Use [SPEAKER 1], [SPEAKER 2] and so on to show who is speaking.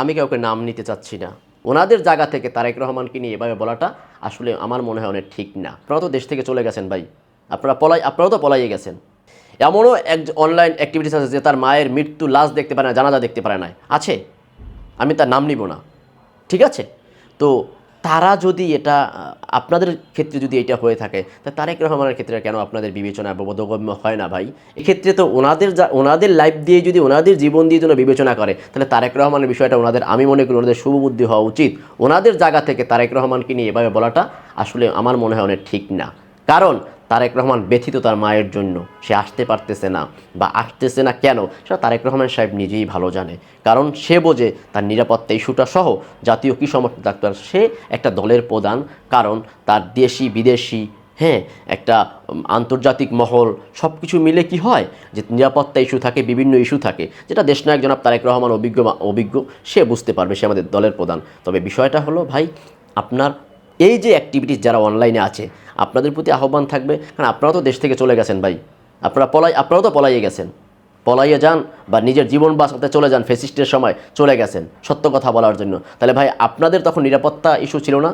[SPEAKER 1] আমি কাউকে নাম নিতে চাচ্ছি না। ওনাদের জায়গা থেকে তারেক রহমানকে নিয়ে এভাবে বলাটা আসলে আমার মনে হয় অনেক ঠিক না। আপনারা তো দেশ থেকে চলে গেছেন ভাই। আপনারা পলাই, আপনারাও তো পলাইয়ে গেছেন। এমনও এক অনলাইন অ্যাক্টিভিটিস আছে যে তার মায়ের মৃত্যু লাশ দেখতে পারে না, জানাজা দেখতে পারে না। আছে। আমি তার নাম নিব না। ঠিক আছে? তো তারা যদি এটা, আপনাদের ক্ষেত্রে যদি এটা হয়ে থাকে, তা তারেক রহমানের ক্ষেত্রে কেন আপনাদের বিবেচনা বোধগম্য হয় না ভাই? এক্ষেত্রে তো ওনাদের যা, ওনাদের লাইফ দিয়ে যদি ওনাদের জীবন দিয়ে যেন বিবেচনা করে, তাহলে তারেক রহমানের বিষয়টা ওনাদের, আমি মনে করি ওনাদের শুভবুদ্ধি হওয়া উচিত। ওনাদের জায়গা থেকে তারেক রহমানকে নিয়ে এভাবে বলাটা আসলে আমার মনে হয় অনেক ঠিক না। কারণ তারেক রহমান ব্যথিত তার মায়ের জন্য। সে আসতে পারতেছে না বা আসতেছে না কেন? সেটা তারেক রহমান সাহেব নিজেই ভালো জানে। কারণ সে বোঝে তার নিরাপত্তা ইস্যুটা সহ জাতীয় কি সমর্থন ডাক্তার, সে একটা দলের প্রধান। কারণ তার দেশি, বিদেশি হ্যাঁ একটা আন্তর্জাতিক মহল সব কিছু মিলে কি হয়? যে নিরাপত্তা ইস্যু থাকে, বিভিন্ন ইস্যু থাকে। যেটা দেশ দেশনায়ক জনাব তারেক রহমান অভিজ্ঞ অভিজ্ঞ, সে বুঝতে পারবে সে আমাদের দলের প্রধান। তবে বিষয়টা হলো, ভাই, আপনার এই যে অ্যাক্টিভিটিস যারা অনলাইনে আছে, আপনাদের প্রতি আহ্বান থাকবে, কারণ আপনারা তো দেশ থেকে চলে গেছেন ভাই। আপনারা পলাই আপনারাও তো পলাইয়ে গেছেন। পলাইয়ে যান বা নিজের জীবন বাঁচাতে চলে যান ফেসিস্টের সময়, চলে গেছেন, সত্য কথা বলার জন্য। তাহলে ভাই, আপনাদের তখন নিরাপত্তা ইস্যু ছিল না?